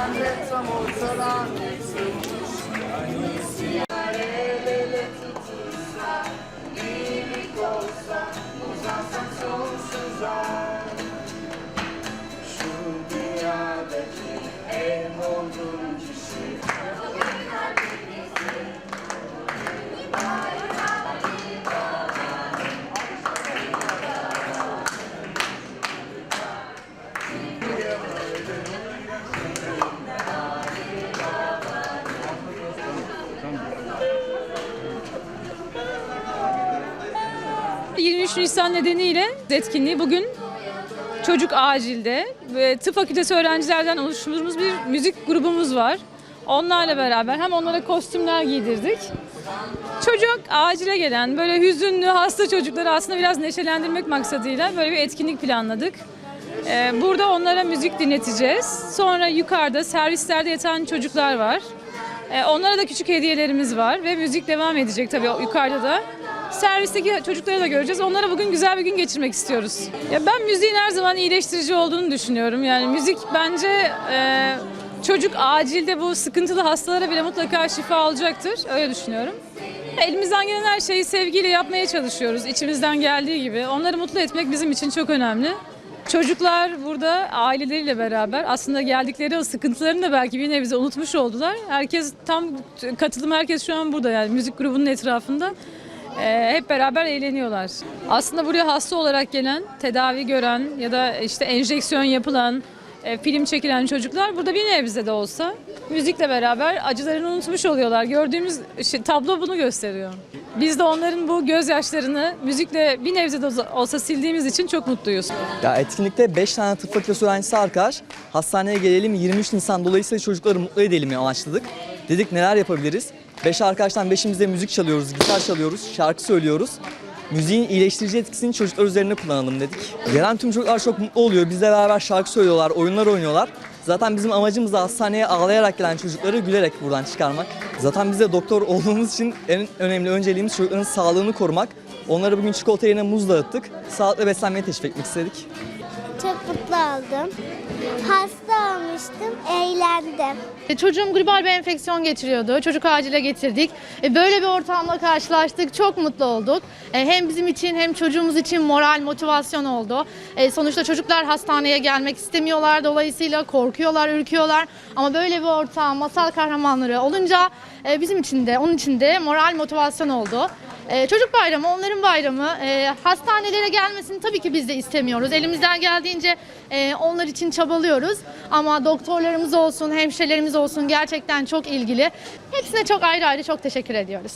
hundreds of Mozzarella. 23 Nisan nedeniyle etkinliği bugün Çocuk Acil'de ve tıp fakültesi öğrencilerden oluşturduğumuz bir müzik grubumuz var. Onlarla beraber hem onlara kostümler giydirdik. Çocuk acile gelen böyle hüzünlü hasta çocukları aslında biraz neşelendirmek maksadıyla böyle bir etkinlik planladık. Ee, Burada onlara müzik dinleteceğiz. Sonra yukarıda servislerde yatan çocuklar var. Ee, Onlara da küçük hediyelerimiz var ve müzik devam edecek tabii yukarıda da. Servisteki çocukları da göreceğiz. Onlara bugün güzel bir gün geçirmek istiyoruz. Ya ben müziğin her zaman iyileştirici olduğunu düşünüyorum. Yani müzik bence e, çocuk acilde bu sıkıntılı hastalara bile mutlaka şifa olacaktır. Öyle düşünüyorum. Elimizden gelen her şeyi sevgiyle yapmaya çalışıyoruz. içimizden geldiği gibi. Onları mutlu etmek bizim için çok önemli. Çocuklar burada aileleriyle beraber aslında geldikleri o sıkıntılarını da belki bir nebze unutmuş oldular. Herkes tam katılım herkes şu an burada yani müzik grubunun etrafında. Ee, hep beraber eğleniyorlar. Aslında buraya hasta olarak gelen, tedavi gören ya da işte enjeksiyon yapılan, e, film çekilen çocuklar burada bir nebze de olsa müzikle beraber acılarını unutmuş oluyorlar. Gördüğümüz şey, tablo bunu gösteriyor. Biz de onların bu gözyaşlarını müzikle bir nebze de olsa sildiğimiz için çok mutluyuz. Ya etkinlikte 5 tane tıp fakültesi öğrencisi arkadaş hastaneye gelelim 23 Nisan dolayısıyla çocukları mutlu edelim amaçladık. Dedik neler yapabiliriz? 5 arkadaştan 5'imiz de müzik çalıyoruz, gitar çalıyoruz, şarkı söylüyoruz. Müziğin iyileştirici etkisini çocuklar üzerine kullanalım dedik. Gelen tüm çocuklar çok mutlu oluyor. Bizle beraber şarkı söylüyorlar, oyunlar oynuyorlar. Zaten bizim amacımız da hastaneye ağlayarak gelen çocukları gülerek buradan çıkarmak. Zaten biz de doktor olduğumuz için en önemli önceliğimiz çocukların sağlığını korumak. Onlara bugün çikolata yerine muz dağıttık. Sağlıklı beslenmeye teşvik etmek istedik. Çok mutlu oldum. Hasta olmuştum, eğlendim. E, Çocuğum gribal bir enfeksiyon geçiriyordu. Çocuk acile getirdik. E, Böyle bir ortamla karşılaştık. Çok mutlu olduk. E, Hem bizim için hem çocuğumuz için moral, motivasyon oldu. E, Sonuçta çocuklar hastaneye gelmek istemiyorlar. Dolayısıyla korkuyorlar, ürküyorlar. Ama böyle bir ortam, masal kahramanları olunca bizim için de, onun için de moral, motivasyon oldu. E, Çocuk bayramı, onların bayramı. E, hastanelere gelmesini tabii ki biz de istemiyoruz. Elimizden geldiğince e, onlar için çabalıyoruz. Ama doktorlarımız olsun, hemşirelerimiz olsun gerçekten çok ilgili. Hepsine çok ayrı ayrı çok teşekkür ediyoruz.